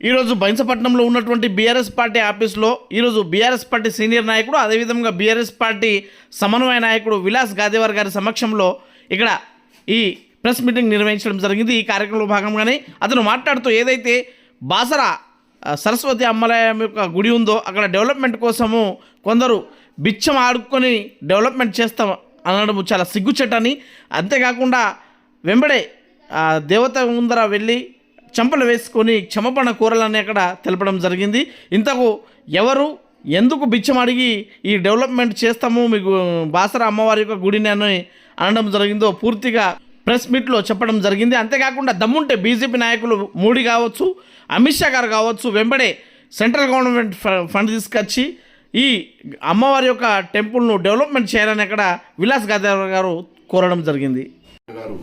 ఈరోజు బైన్సపట్నంలో ఉన్నటువంటి BRS party ఆఫీస్లో ఈరోజు బీఆర్ఎస్ పార్టీ సీనియర్ నాయకుడు అదేవిధంగా బీఆర్ఎస్ పార్టీ సమన్వయ నాయకుడు విలాస్ గాదేవర్ గారి సమక్షంలో ఇక్కడ ఈ ప్రెస్ మీటింగ్ నిర్వహించడం జరిగింది. ఈ కార్యక్రమంలో భాగంగానే అతను మాట్లాడుతూ ఏదైతే బాసర సరస్వతి అమ్మలయం యొక్క గుడి ఉందో అక్కడ డెవలప్మెంట్ కోసము కొందరు బిచ్చం ఆడుకొని డెవలప్మెంట్ చేస్తాం అనడం చాలా సిగ్గుచెట్టని అంతేకాకుండా వెంబడే దేవత ముందర వెళ్ళి చంపలు వేసుకొని క్షమపణ కూరలని అక్కడ తెలపడం జరిగింది. ఇంతకు ఎవరు ఎందుకు బిచ్చం అడిగి ఈ డెవలప్మెంట్ చేస్తాము మీకు బాసర అమ్మవారి యొక్క గుడిని అని అనడం జరిగిందో పూర్తిగా ప్రెస్ మీట్లో చెప్పడం జరిగింది. అంతేకాకుండా దమ్ముంటే బీజేపీ నాయకులు మోడీ కావచ్చు అమిత్ షా గారు కావచ్చు వెంబడే సెంట్రల్ గవర్నమెంట్ ఫ- ఫండ్ తీసుకొచ్చి ఈ అమ్మవారి యొక్క టెంపుల్ను డెవలప్మెంట్ చేయాలని అక్కడ విలాస్ గాదేవర్ గారు కోరడం జరిగింది. గారు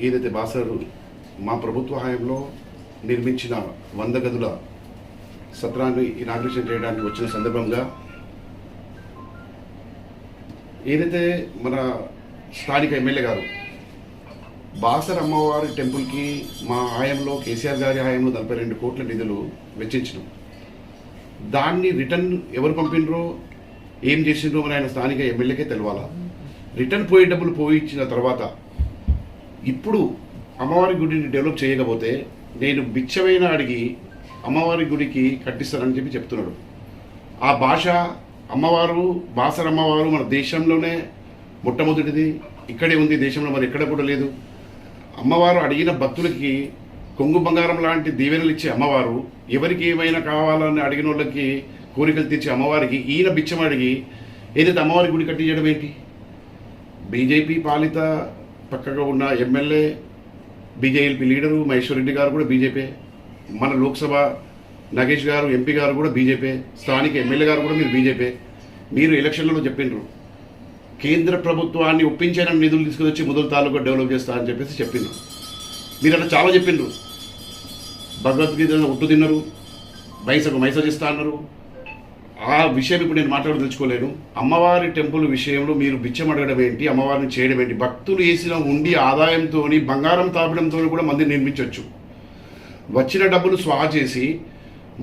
ఏదైతే బాసరు మా ప్రభుత్వ హయాంలో నిర్మించిన వంద గదుల సత్రాన్ని ఇనాగ్రేషన్ చేయడానికి వచ్చిన సందర్భంగా ఏదైతే మన స్థానిక ఎమ్మెల్యే గారు బాసర్ అమ్మవారి టెంపుల్కి మా ఆయంలో కేసీఆర్ గారి ఆయంలో నలభై రెండు కోట్ల నిధులు వెచ్చించినాం. దాన్ని రిటర్న్ ఎవరు పంపినరో ఏం చేసిండ్రో మరి ఆయన స్థానిక ఎమ్మెల్యేకే తెలవాలా. రిటర్న్ పోయే డబ్బులు పోయించిన తర్వాత ఇప్పుడు అమ్మవారి గుడిని డెవలప్ చేయకపోతే నేను బిచ్చమైన అడిగి అమ్మవారి గుడికి కట్టిస్తానని చెప్పి చెప్తున్నాడు. ఆ భాష అమ్మవారు బాసరమ్మవారు మన దేశంలోనే మొట్టమొదటిది. ఇక్కడే ఉంది దేశంలో మరి ఎక్కడ కూడా లేదు. అమ్మవారు అడిగిన భక్తులకి కొంగు బంగారం లాంటి దీవెనలు ఇచ్చే అమ్మవారు ఎవరికి ఏమైనా కావాలని అడిగిన వాళ్ళకి కోరికలు తీర్చే అమ్మవారికి ఈయన బిచ్చం అడిగి ఏదైతే అమ్మవారి గుడి కట్టించడం ఏంటి? బీజేపీ పాలిత పక్కగా ఉన్న MLA BJLP leader Maheshwar Reddy గారు కూడా బీజేపీ. మన లోక్సభ నగేష్ గారు ఎంపీ గారు కూడా బీజేపీ. స్థానిక ఎమ్మెల్యే గారు కూడా మీరు బీజేపీ. మీరు ఎలక్షన్లలో చెప్పిండ్రు. కేంద్ర ప్రభుత్వాన్ని ఒప్పించారని నిధులు తీసుకొచ్చి వచ్చి మొదలు తాలూకా డెవలప్ చేస్తా అని చెప్పేసి చెప్పిండ్రు. మీరు అట్లా చాలా చెప్పిండ్రు. భగవద్గీత ఒట్టు తిన్నారు. బైసకు మైస చేస్తా అన్నారు. ఆ విషయం ఇప్పుడు నేను మాట్లాడదలుచుకోలేను అమ్మవారి టెంపుల్ విషయంలో మీరు బిచ్చం అడగడం ఏంటి? అమ్మవారిని చేయడం ఏంటి? భక్తులు వేసిన ఉండి ఆదాయంతో బంగారం తాపడంతో కూడా మందిని నిర్మించవచ్చు వచ్చిన డబ్బులు స్వా చేసి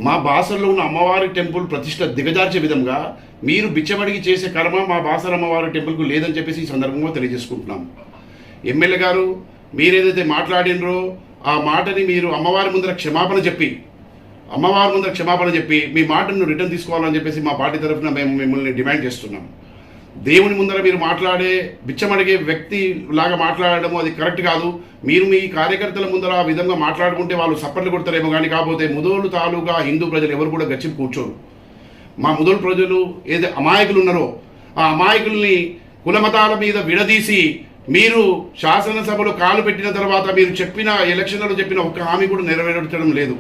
మా బాసల్లో ఉన్న అమ్మవారి టెంపుల్ ప్రతిష్ట దిగజార్చే విధంగా మీరు బిచ్చమడిగి చేసే కర్మ మా బాసర అమ్మవారి టెంపుల్కు లేదని చెప్పేసి ఈ సందర్భంగా తెలియజేసుకుంటున్నాం. ఎమ్మెల్యే గారు మీరేదైతే మాట్లాడినరో ఆ మాటని మీరు అమ్మవారి ముందర క్షమాపణ చెప్పి అమ్మవారి ముందర క్షమాపణ చెప్పి మీ మాటను రిటర్న్ తీసుకోవాలని చెప్పేసి మా పార్టీ తరఫున మేము మిమ్మల్ని డిమాండ్ చేస్తున్నాం. దేవుని ముందర మీరు మాట్లాడే బిచ్చమడిగే వ్యక్తి లాగా మాట్లాడడం అది కరెక్ట్ కాదు. మీరు మీ కార్యకర్తల ముందర ఆ విధంగా మాట్లాడుకుంటే వాళ్ళు సప్పట్లు కొడతారేమో కానీ కాకపోతే ముదోలు తాలూకా హిందూ ప్రజలు ఎవరు కూడా గచ్చి కూర్చోరు. మా ముదోలు ప్రజలు ఏదైతే అమాయకులు ఉన్నారో ఆ అమాయకుల్ని కులమతాల మీద విడదీసి మీరు శాసనసభలో కాలు పెట్టిన తర్వాత మీరు చెప్పిన ఎలక్షన్లలో చెప్పిన ఒక్క హామీ కూడా నెరవేర్చడం లేదు.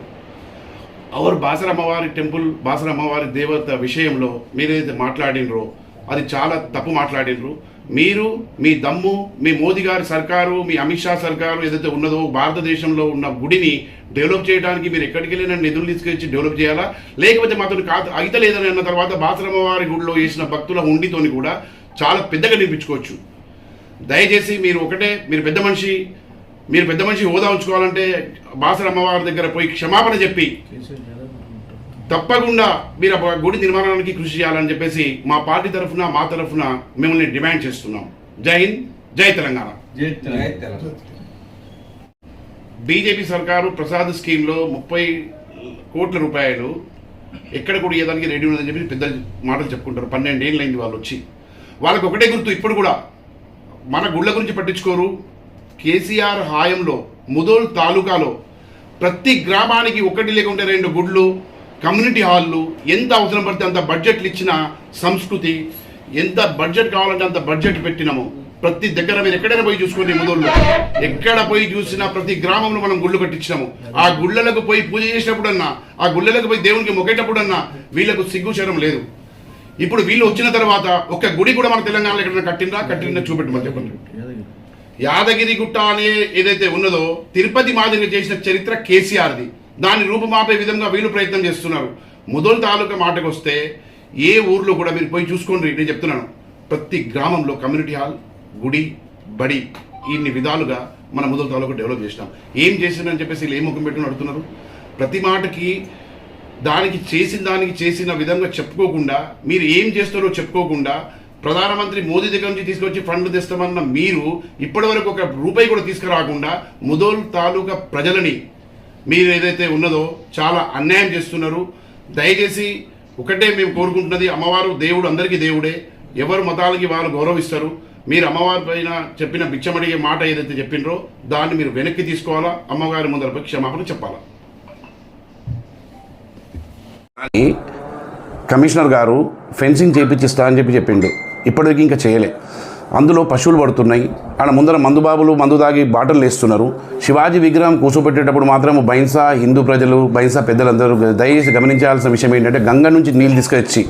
అవర్ బాసర అమ్మవారి టెంపుల్ బాసర అమ్మవారి దేవత విషయంలో మీరేదైతే మాట్లాడినరో అది చాలా తప్పు మాట్లాడినరు. మీరు మీ దమ్ము మీ మోదీ గారి సర్కారు మీ అమిత్ షా సర్కారు ఏదైతే ఉన్నదో భారతదేశంలో ఉన్న గుడిని డెవలప్ చేయడానికి మీరు ఎక్కడికి వెళ్ళిన నిధులు తీసుకొచ్చి డెవలప్ చేయాలా? లేకపోతే మాతో కాదు అయితలేదని అన్న తర్వాత బాసరమ్మవారి గుడిలో వేసిన భక్తుల ఉండితోని కూడా చాలా పెద్దగా నిర్మించుకోవచ్చు దయచేసి మీరు ఒకటే మీరు పెద్ద మనిషి మీరు పెద్ద మనిషి హోదా ఉంచుకోవాలంటే బాసర అమ్మవారి దగ్గర పోయి క్షమాపణ చెప్పి తప్పకుండా మీరు ఆ గుడి నిర్మాణానికి కృషి చేయాలని చెప్పేసి మా పార్టీ తరఫున మా తరఫున మిమ్మల్ని డిమాండ్ చేస్తున్నాం. జై హింద్ జై తెలంగాణ. బీజేపీ సర్కారు ప్రసాద్ స్కీమ్లో ముప్పై కోట్ల రూపాయలు ఎక్కడ కూడా ఇవ్వడానికి రెడీ ఉందని చెప్పి పెద్ద మాటలు చెప్పుకుంటారు. పన్నెండేళ్ళు అయింది వాళ్ళు వచ్చి. వాళ్ళకి ఒకటే గుర్తు ఇప్పుడు కూడా మన గుళ్ళ గురించి పట్టించుకోరు. కేసీఆర్ హాయంలో ముదోల్ తాలూకాలో ప్రతి గ్రామానికి ఒకటి లేకుంటే రెండు గుడ్లు కమ్యూనిటీ హాళ్ళు ఎంత అవసరం పడితే అంత బడ్జెట్లు ఇచ్చిన సంస్కృతి ఎంత బడ్జెట్ కావాలంటే అంత బడ్జెట్ పెట్టినాము. ప్రతి దగ్గర మీరు ఎక్కడైనా పోయి చూసుకోండి ముదోళ్ళు. ఎక్కడ పోయి చూసినా ప్రతి గ్రామంలో మనం గుళ్ళు కట్టించినాము. ఆ గుళ్ళలకు పోయి పూజ చేసినప్పుడన్నా ఆ గుళ్ళలకు పోయి దేవునికి మొక్కేటప్పుడన్నా వీళ్ళకు సిగ్గుచరం లేదు. ఇప్పుడు వీళ్ళు వచ్చిన తర్వాత ఒక గుడి కూడా మన తెలంగాణలో ఎక్కడైనా కట్టిందా కట్టిందా చూపెట్టమని చెప్పండి. యాదగిరి గుట్ట అనే ఏదైతే ఉన్నదో తిరుపతి మాదిరిగా చేసిన చరిత్ర కేసీఆర్ది. దాన్ని రూపుమాపే విధంగా వీళ్ళు ప్రయత్నం చేస్తున్నారు. మొదలు తాలూకా మాటకు వస్తే ఏ ఊర్లో కూడా మీరు పోయి చూసుకోండి నేను చెప్తున్నాను. ప్రతి గ్రామంలో కమ్యూనిటీ హాల్ గుడి బడి ఇన్ని విధాలుగా మన మొదలు తాలూకా డెవలప్ చేసినాం. ఏం చేసిందని చెప్పేసి వీళ్ళు ఏ ముఖం పెట్టుకుని అడుగుతున్నారు? ప్రతి మాటకి దానికి చేసిన దానికి చేసిన విధంగా చెప్పుకోకుండా మీరు ఏం చేస్తారో చెప్పుకోకుండా ప్రధానమంత్రి మోదీ దగ్గర నుంచి తీసుకొచ్చి ఫండ్ తెస్తామన్న మీరు ఇప్పటివరకు ఒక రూపాయి కూడా తీసుకురాకుండా ముదోల్ తాలూకా ప్రజలని మీరు ఏదైతే ఉన్నదో చాలా అన్యాయం చేస్తున్నారు. దయచేసి ఒకటే మేము కోరుకుంటున్నది అమ్మవారు దేవుడు అందరికీ దేవుడే. ఎవరు మతాలకి వాళ్ళు గౌరవిస్తారు. మీరు అమ్మవారి పైన చెప్పిన బిచ్చమడిగే మాట ఏదైతే చెప్పినరో దాన్ని మీరు వెనక్కి తీసుకోవాలా? అమ్మగారి ముందర క్షమాపణ చెప్పాలా? కమిషనర్ గారు ఫెన్సింగ్ చేయించిస్తా అని చెప్పి చెప్పిండు. ఇప్పటివరకు ఇంకా చేయలే. అందులో పశువులు పడుతున్నాయి. ఆడ ముందర మందుబాబులు మందు తాగి బాటలు వేస్తున్నారు శివాజీ విగ్రహం కూర్చోబెట్టేటప్పుడు మాత్రం బైన్సా హిందూ ప్రజలు బైన్సా పెద్దలందరూ దయచేసి గమనించాల్సిన విషయం ఏంటంటే గంగ నుంచి నీళ్ళు తీసుకొచ్చి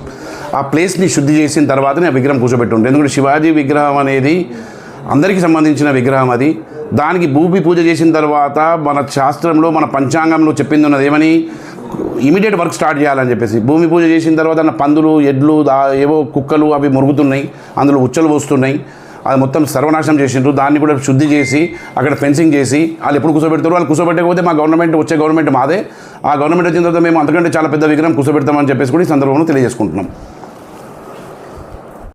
ఆ ప్లేస్ని శుద్ధి చేసిన తర్వాతనే ఆ విగ్రహం కూర్చోబెట్టుండే ఎందుకంటే శివాజీ విగ్రహం అనేది అందరికీ సంబంధించిన విగ్రహం అది. దానికి భూమి పూజ చేసిన తర్వాత మన శాస్త్రంలో మన పంచాంగంలో చెప్పింది ఉన్నది ఏమని? ఇమీడియట్ వర్క్ స్టార్ట్ చేయాలని చెప్పేసి భూమి పూజ చేసిన తర్వాత నా పందులు ఎడ్లు ఏవో కుక్కలు అవి మురుగుతున్నాయి అందులో ఉచ్చలు పోస్తున్నాయి. అది మొత్తం సర్వనాశనం చేసిండ్రు. దాన్ని కూడా శుద్ధి చేసి అక్కడ ఫెన్సింగ్ చేసి వాళ్ళు ఎప్పుడు కూర్చోబెడతారు వాళ్ళు కూర్చోబెట్టకపోతే మా గవర్నమెంట్ వచ్చే గవర్నమెంట్ మాదే. ఆ గవర్నమెంట్ వచ్చిన తర్వాత మేము అంతకంటే చాలా పెద్ద విగ్రహం కూర్చోబెడతామని చెప్పేసి కూడా ఈ సందర్భంలో తెలియజేసుకుంటున్నాం.